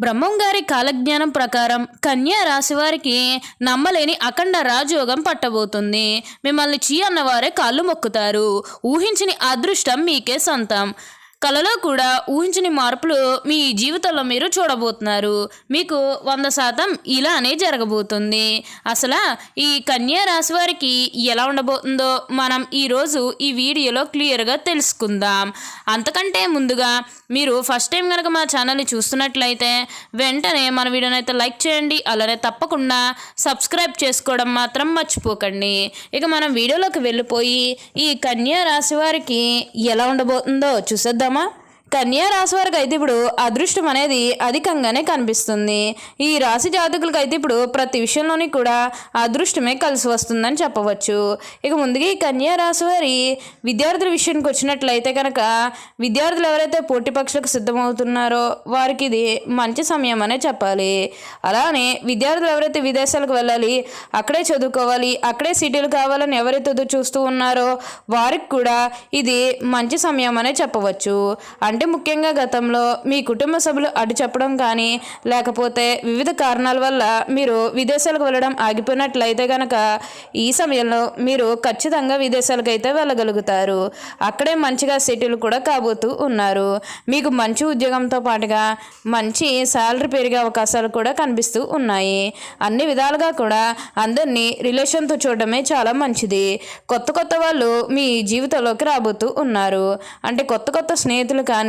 బ్రహ్మం గారి కాలజ్ఞానం ప్రకారం కన్యా రాశి వారికి నమ్మలేని అఖండ రాజయోగం పట్టబోతుంది. మిమ్మల్ని చీ అన్నవారే కాళ్ళు మొక్కుతారు. ఊహించని అదృష్టం మీకే సొంతం. కలలో కూడా ఊహించని మార్పులు మీ జీవితంలో మీరు చూడబోతున్నారు. మీకు వంద శాతం ఇలానే జరగబోతుంది. అసలు ఈ కన్యా రాశి వారికి ఎలా ఉండబోతుందో మనం ఈరోజు ఈ వీడియోలో క్లియర్గా తెలుసుకుందాం. అంతకంటే ముందుగా మీరు ఫస్ట్ టైం కనుక మా ఛానల్ని చూస్తున్నట్లయితే వెంటనే మన వీడియోని అయితే లైక్ చేయండి అలానే తప్పకుండా సబ్స్క్రైబ్ చేసుకోవడం మాత్రం మర్చిపోకండి. ఇక మనం వీడియోలోకి వెళ్ళిపోయి ఈ కన్యా రాశి వారికి ఎలా ఉండబోతుందో நம்ம కన్యా రాశి వారికి అయితే ఇప్పుడు అదృష్టం అనేది అధికంగానే కనిపిస్తుంది. ఈ రాశి జాతకులకు అయితే ఇప్పుడు ప్రతి విషయంలోని కూడా అదృష్టమే కలిసి వస్తుందని చెప్పవచ్చు. ఇక ముందుగా ఈ కన్యా రాశి వారి విద్యార్థుల విషయానికి వచ్చినట్లయితే కనుక విద్యార్థులు ఎవరైతే పోటీ పక్షులకు సిద్ధమవుతున్నారో వారికి ఇది మంచి సమయం అనే చెప్పాలి. అలానే విద్యార్థులు ఎవరైతే విదేశాలకు వెళ్ళాలి అక్కడే చదువుకోవాలి అక్కడే సీటీలు కావాలని ఎవరైతే చూస్తూ ఉన్నారో వారికి కూడా ఇది మంచి సమయం అనే చెప్పవచ్చు. అంటే అంటే ముఖ్యంగా గతంలో మీ కుటుంబ సభ్యులు అడ్డు చెప్పడం కానీ లేకపోతే వివిధ కారణాల వల్ల మీరు విదేశాలకు వెళ్ళడం ఆగిపోయినట్లయితే కనుక ఈ సమయంలో మీరు ఖచ్చితంగా విదేశాలకు అయితే వెళ్ళగలుగుతారు. అక్కడే మంచిగా సెటిల్ కూడా కాబోతూ ఉన్నారు. మీకు మంచి ఉద్యోగంతో పాటుగా మంచి శాలరీ పెరిగే అవకాశాలు కూడా కనిపిస్తూ ఉన్నాయి. అన్ని విధాలుగా కూడా అందరినీ రిలేషన్తో చూడడమే చాలా మంచిది. కొత్త కొత్త వాళ్ళు మీ జీవితంలోకి రాబోతూ ఉన్నారు. అంటే కొత్త కొత్త స్నేహితులు కానీ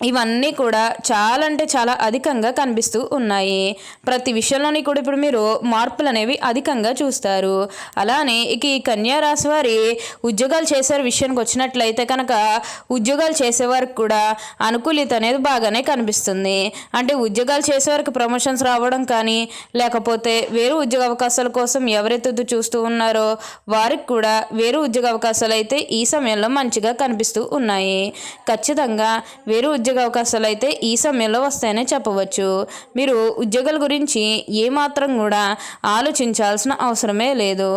ఇవన్నీ కూడా చాలా అంటే చాలా అధికంగా కనిపిస్తూ ఉన్నాయి. ప్రతి విషయంలోని కూడా ఇప్పుడు మీరు మార్పులు అనేవి అధికంగా చూస్తారు. అలానే ఇక ఈ కన్యా రాశి వారి ఉద్యోగాలు చేసే విషయానికి వచ్చినట్లయితే కనుక ఉద్యోగాలు చేసేవారికి కూడా అనుకూలిత అనేది బాగానే కనిపిస్తుంది. అంటే ఉద్యోగాలు చేసేవారికి ప్రమోషన్స్ రావడం కానీ లేకపోతే వేరు ఉద్యోగ అవకాశాల కోసం ఎవరైతే చూస్తూ ఉన్నారో వారికి కూడా వేరు ఉద్యోగ అవకాశాలు అయితే ఈ సమయంలో మంచిగా కనిపిస్తూ ఉన్నాయి. ఖచ్చితంగా వేరు ఉద్యోగ అవకాశాలు అయితే ఈ సమయంలో వస్తాయనే చెప్పవచ్చు. మీరు ఉద్యోగాల గురించి ఏమాత్రం కూడా ఆలోచించాల్సిన అవసరమే లేదు.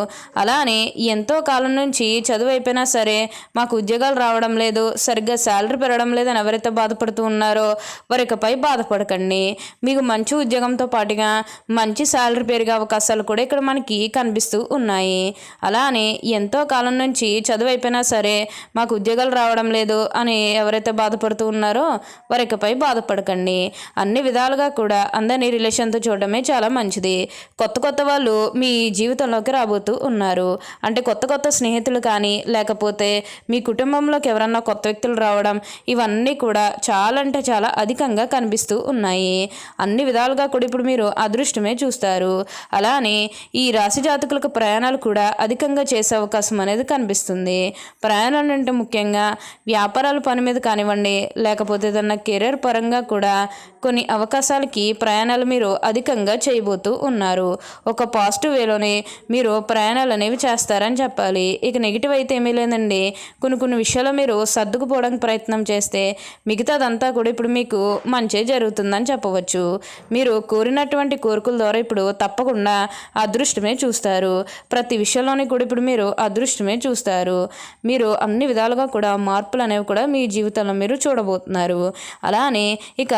అలానే ఎంతో కాలం నుంచి చదువు అయిపోయినా సరే మాకు ఉద్యోగాలు రావడం లేదు సరిగ్గా శాలరీ పెరగడం లేదని ఎవరైతే బాధపడుతూ ఉన్నారో వారికపై బాధపడకండి. మీకు మంచి ఉద్యోగంతో పాటుగా మంచి శాలరీ పెరిగే అవకాశాలు కూడా ఇక్కడ మనకి కనిపిస్తూ ఉన్నాయి. అలానే ఎంతో కాలం నుంచి చదువు అయిపోయినా సరే మాకు ఉద్యోగాలు రావడం లేదు అని ఎవరైతే బాధపడుతూ ఉన్నారో వారికపై బాధపడకండి. అన్ని విధాలుగా కూడా అందరినీ రిలేషన్తో చూడడమే చాలా మంచిది. కొత్త కొత్త వాళ్ళు మీ జీవితంలోకి రాబోతూ ఉన్నారు. అంటే కొత్త కొత్త స్నేహితులు కానీ లేకపోతే మీ కుటుంబంలోకి ఎవరన్నా కొత్త వ్యక్తులు రావడం ఇవన్నీ కూడా చాలా అంటే చాలా అధికంగా కనిపిస్తూ ఉన్నాయి. అన్ని విధాలుగా కూడా ఇప్పుడు మీరు అదృష్టమే చూస్తారు. అలానే ఈ రాశి జాతకులకు ప్రయాణాలు కూడా అధికంగా చేసే అవకాశం అనేది కనిపిస్తుంది. ప్రయాణాలు అంటే ముఖ్యంగా వ్యాపారాల పని మీద కానివ్వండి లేకపోతే ఏదన్నా కెరీర్ పరంగా కూడా కొన్ని అవకాశాలకి ప్రయాణాలు మీరు అధికంగా చేయబోతూ ఉన్నారు. ఒక పాజిటివ్ వేలోనే మీరు ప్రయాణాలు అనేవి చేస్తారని చెప్పాలి. ఇక నెగిటివ్ అయితే ఏమీ లేదండి. కొన్ని కొన్ని విషయాల్లో మీరు సర్దుకుపోవడానికి ప్రయత్నం చేస్తే మిగతాదంతా కూడా ఇప్పుడు మీకు మంచి జరుగుతుందని చెప్పవచ్చు. మీరు కోరినటువంటి కోరికల ద్వారా ఇప్పుడు తప్పకుండా అదృష్టమే చూస్తారు. ప్రతి విషయంలోని కూడా ఇప్పుడు మీరు అదృష్టమే చూస్తారు. మీరు అన్ని విధాలుగా కూడా మార్పులు అనేవి కూడా మీ జీవితంలో మీరు చూడబోతున్నారు. అలానే ఇక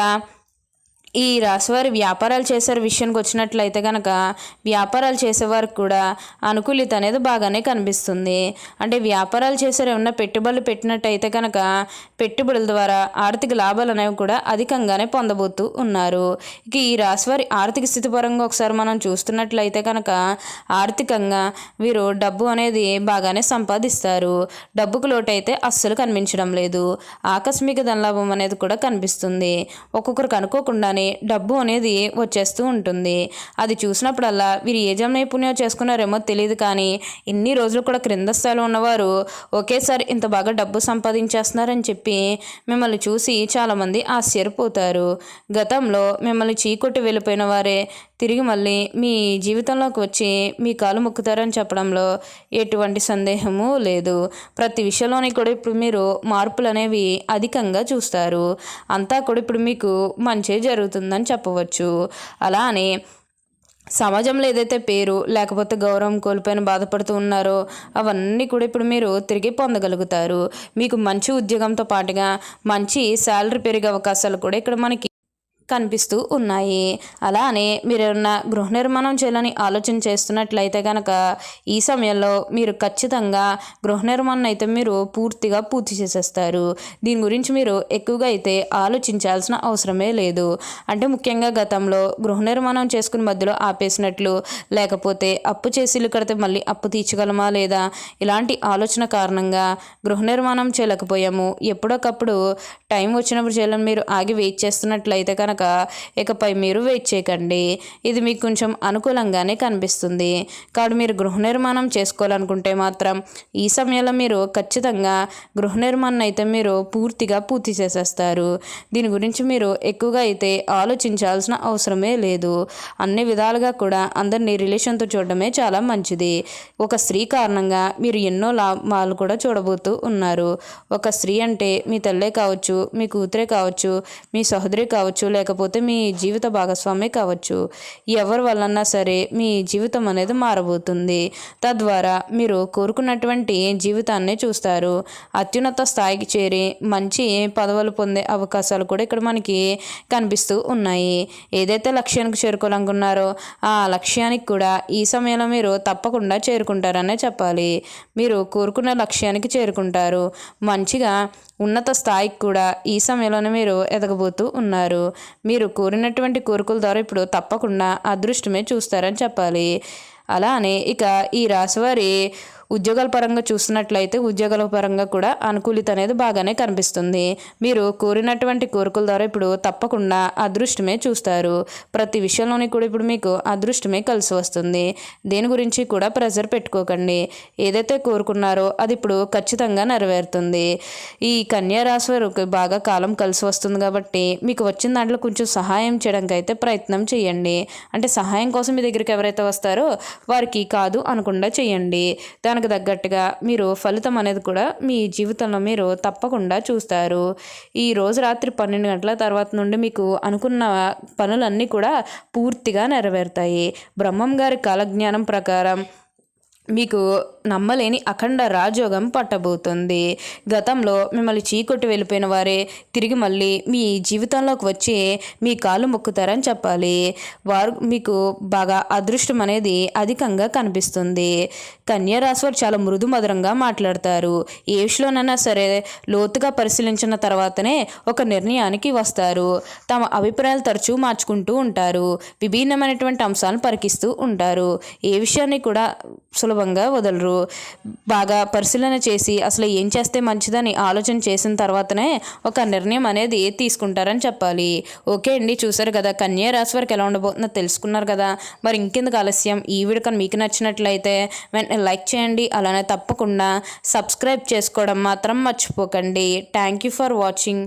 ఈ రాశివారి వ్యాపారాలు చేసే విషయానికి వచ్చినట్లయితే కనుక వ్యాపారాలు చేసేవారికి కూడా అనుకూలిత అనేది బాగానే కనిపిస్తుంది. అంటే వ్యాపారాలు చేసే ఏమన్నా పెట్టుబడులు పెట్టినట్టయితే కనుక పెట్టుబడుల ద్వారా ఆర్థిక లాభాలు అనేవి కూడా అధికంగానే పొందబోతూ ఉన్నారు. ఇక ఈ రాశివారి ఆర్థిక స్థితి పరంగా ఒకసారి మనం చూస్తున్నట్లయితే కనుక ఆర్థికంగా వీరు డబ్బు అనేది బాగానే సంపాదిస్తారు. డబ్బుకు లోటైతే అస్సలు కనిపించడం లేదు. ఆకస్మిక ధనలాభం అనేది కూడా కనిపిస్తుంది. ఒక్కొక్కరికి అనుకోకుండానే డబ్బు అనేది వచ్చేస్తూ ఉంటుంది. అది చూసినప్పుడల్లా వీరు ఏ జమ నైపుణ్యం చేసుకున్నారేమో తెలియదు కానీ ఇన్ని రోజులు కూడా క్రింద స్థాయిలో ఉన్నవారు ఒకేసారి ఇంత బాగా డబ్బు సంపాదించేస్తున్నారని చెప్పి మిమ్మల్ని చూసి చాలామంది ఆశ్చర్యపోతారు. గతంలో మిమ్మల్ని చీకొట్టి వెళ్ళిపోయిన వారే తిరిగి మళ్ళీ మీ జీవితంలోకి వచ్చి మీ కాలు మొక్కుతారని చెప్పడంలో ఎటువంటి సందేహము లేదు. ప్రతి విషయంలోని కూడా ఇప్పుడు మీరు మార్పులు అనేవి అధికంగా చూస్తారు. అంతా కూడా ఇప్పుడు మీకు మంచి జరుగుతుందని చెప్పవచ్చు. అలా అని సమాజంలో ఏదైతే పేరు లేకపోతే గౌరవం కోల్పోయిన బాధపడుతూ ఉన్నారో అవన్నీ కూడా ఇప్పుడు మీరు తిరిగి పొందగలుగుతారు. మీకు మంచి ఉద్యోగంతో పాటుగా మంచి శాలరీ పెరిగే అవకాశాలు కూడా ఇక్కడ మనకి కనిపిస్తూ ఉన్నాయి. అలానే మీరేమన్నా గృహ నిర్మాణం చేయాలని ఆలోచన చేస్తున్నట్లయితే కనుక ఈ సమయంలో మీరు ఖచ్చితంగా గృహ నిర్మాణం అయితే మీరు పూర్తిగా పూర్తి చేసేస్తారు. దీని గురించి మీరు ఎక్కువగా అయితే ఆలోచించాల్సిన అవసరమే లేదు. అంటే ముఖ్యంగా గతంలో గృహ నిర్మాణం చేసుకుని మధ్యలో ఆపేసినట్లు లేకపోతే అప్పు చేసి ఇల్లు కడితే మళ్ళీ అప్పు తీర్చగలమా లేదా ఇలాంటి ఆలోచన కారణంగా గృహ నిర్మాణం చేయలేకపోయాము. ఎప్పుడొకప్పుడు టైం వచ్చినప్పుడు చేయాలని మీరు ఆగి వెయిట్ చేస్తున్నట్లయితే కనుక ఇకపై మీరు వెయిట్ చేయకండి. ఇది మీకు కొంచెం అనుకూలంగానే కనిపిస్తుంది. కాబట్టి మీరు గృహ నిర్మాణం చేసుకోవాలనుకుంటే మాత్రం ఈ సమయంలో మీరు ఖచ్చితంగా గృహ నిర్మాణం అయితే మీరు పూర్తిగా పూర్తి చేసేస్తారు. దీని గురించి మీరు ఎక్కువగా అయితే ఆలోచించాల్సిన అవసరమే లేదు. అన్ని విధాలుగా కూడా అందరినీ రిలేషన్తో చూడడమే చాలా మంచిది. ఒక స్త్రీ కారణంగా మీరు ఎన్నో లాభాలు కూడా చూడబోతూ ఉన్నారు. ఒక స్త్రీ అంటే మీ తల్లే కావచ్చు మీ కూతురే కావచ్చు మీ సహోదరి కావచ్చు లేక లేకపోతే మీ జీవిత భాగస్వామి కావచ్చు. ఎవరి వల్లన్నా సరే మీ జీవితం అనేది మారబోతుంది. తద్వారా మీరు కోరుకున్నటువంటి జీవితాన్ని చూస్తారు. అత్యున్నత స్థాయికి చేరి మంచి పదవులు పొందే అవకాశాలు కూడా ఇక్కడ మనకి కనిపిస్తూ ఉన్నాయి. ఏదైతే లక్ష్యానికి చేరుకోవాలనుకున్నారో ఆ లక్ష్యానికి కూడా ఈ సమయంలో మీరు తప్పకుండా చేరుకుంటారనే చెప్పాలి. మీరు కోరుకున్న లక్ష్యానికి చేరుకుంటారు. మంచిగా ఉన్నత స్థాయికి కూడా ఈ సమయంలోనే మీరు ఎదగబోతూ ఉన్నారు. మీరు కోరినటువంటి కోరికల ద్వారా ఇప్పుడు తప్పకుండా అదృష్టమే చూస్తారని చెప్పాలి. అలానే ఇక ఈ రాశివారి ఉద్యోగాల పరంగా చూసినట్లయితే ఉద్యోగాల పరంగా కూడా అనుకూలిత అనేది బాగానే కనిపిస్తుంది. మీరు కోరినటువంటి కోరికల ద్వారా ఇప్పుడు తప్పకుండా అదృష్టమే చూస్తారు. ప్రతి విషయంలోని కూడా ఇప్పుడు మీకు అదృష్టమే కలిసి వస్తుంది. దేని గురించి కూడా ప్రెజర్ పెట్టుకోకండి. ఏదైతే కోరుకున్నారో అది ఇప్పుడు ఖచ్చితంగా నెరవేరుతుంది. ఈ కన్యా రాశి వారికి బాగా కాలం కలిసి వస్తుంది కాబట్టి మీకు వచ్చిన దాంట్లో కొంచెం సహాయం చేయడానికి అయితే ప్రయత్నం చేయండి. అంటే సహాయం కోసం మీ దగ్గరికి ఎవరైతే వస్తారో వారికి కాదు అనకుండా చేయండి. దాని దానికి తగ్గట్టుగా మీరు ఫలితం అనేది కూడా మీ జీవితంలో మీరు తప్పకుండా చూస్తారు. ఈ రోజు రాత్రి పన్నెండు గంటల తర్వాత నుండి మీకు అనుకున్న పనులన్నీ కూడా పూర్తిగా నెరవేరుతాయి. బ్రహ్మం గారి కాలజ్ఞానం ప్రకారం మీకు నమ్మలేని అఖండ రాజయోగం పట్టబోతుంది. గతంలో మిమ్మల్ని చీకొట్టి వెళ్ళిపోయిన వారే తిరిగి మళ్ళీ మీ జీవితంలోకి వచ్చి మీ కాళ్ళు మొక్కుతారని చెప్పాలి. వారు మీకు బాగా అదృష్టం అనేది అధికంగా కనిపిస్తుంది. కన్యారాశి వారు చాలా మృదు మధురంగా మాట్లాడతారు. ఏ విషయంలోనైనా సరే లోతుగా పరిశీలించిన తర్వాతనే ఒక నిర్ణయానికి వస్తారు. తమ అభిప్రాయాలు తరచూ మార్చుకుంటూ ఉంటారు. విభిన్నమైనటువంటి అంశాలను పరికిస్తూ ఉంటారు. ఏ విషయాన్ని కూడా సులభంగా వదలరు. బాగా పరిశీలన చేసి అసలు ఏం చేస్తే మంచిదని ఆలోచన చేసిన తర్వాతనే ఒక నిర్ణయం అనేది తీసుకుంటారని చెప్పాలి. ఓకే అండి చూసారు కదా కన్యా రాశి వారికి ఎలా ఉండబోతుందో తెలుసుకున్నారు కదా. మరి ఇంకెందుకు ఆలస్యం? ఈ వీడియో కానీ మీకు నచ్చినట్లయితే వెంటనే లైక్ చేయండి అలానే తప్పకుండా సబ్స్క్రైబ్ చేసుకోవడం మాత్రం మర్చిపోకండి. Thank you for watching.